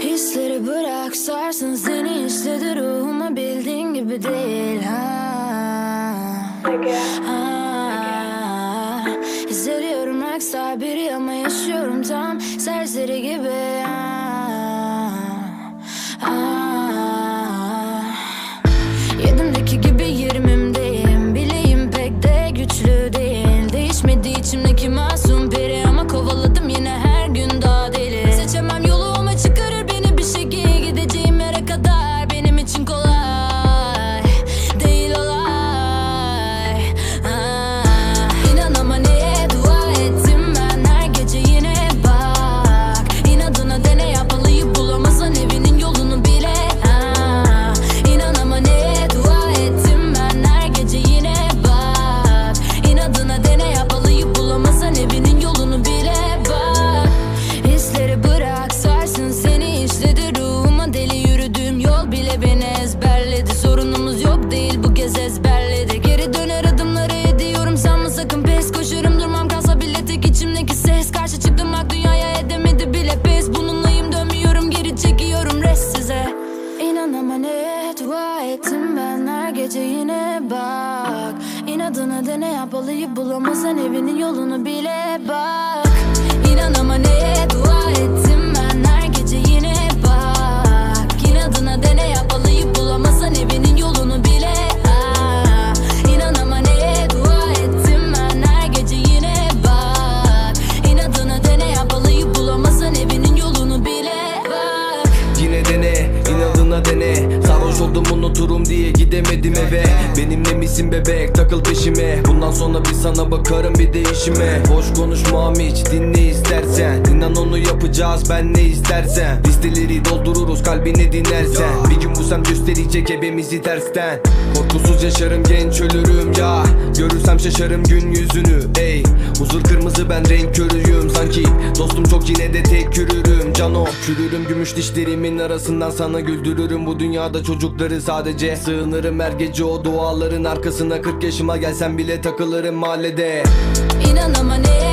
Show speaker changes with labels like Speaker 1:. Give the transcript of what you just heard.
Speaker 1: Hisleri bırak sarsın seni işledi ruhuma bildiğin gibi değil ha. ha. Hissediyorum rockstar biri ama yaşıyorum tam serseri gibi ha. ha. Yedimdeki gibi yirmimdeyim Bileğim pek de güçlü değil dua ettim ben. Her gece yine bak. İnadına dene yapalıyı bulamazsan evinin yolunu bile bak. İnan ama neye
Speaker 2: Oldum unuturum diye gidemedim eve. Benimle misin bebek? Takıl peşime. Bundan sonra bir sana bakarım bir değişime Boş konuşmam hiç dinle istersen. İnan onu yapacağız ben ne istersen. Listeleri doldururuz kalbini dinlersen. Bir gün bu sem gösterecek ebemizi tersten. Korkusuz yaşarım genç ölürüm ya. Görürsem şaşarım gün yüzünü Huzur kırmızı ben renk körüyüm sanki. Dostum çok yine de tek yürürüm. Cano Çürürüm gümüş dişlerimin arasından sana güldürürüm. Bu dünyada çocukları sadece Sığınırım. Her gece o duaların arkasına 40 yaşıma gelsem bile takılırım mahallede.
Speaker 1: İnan ama neye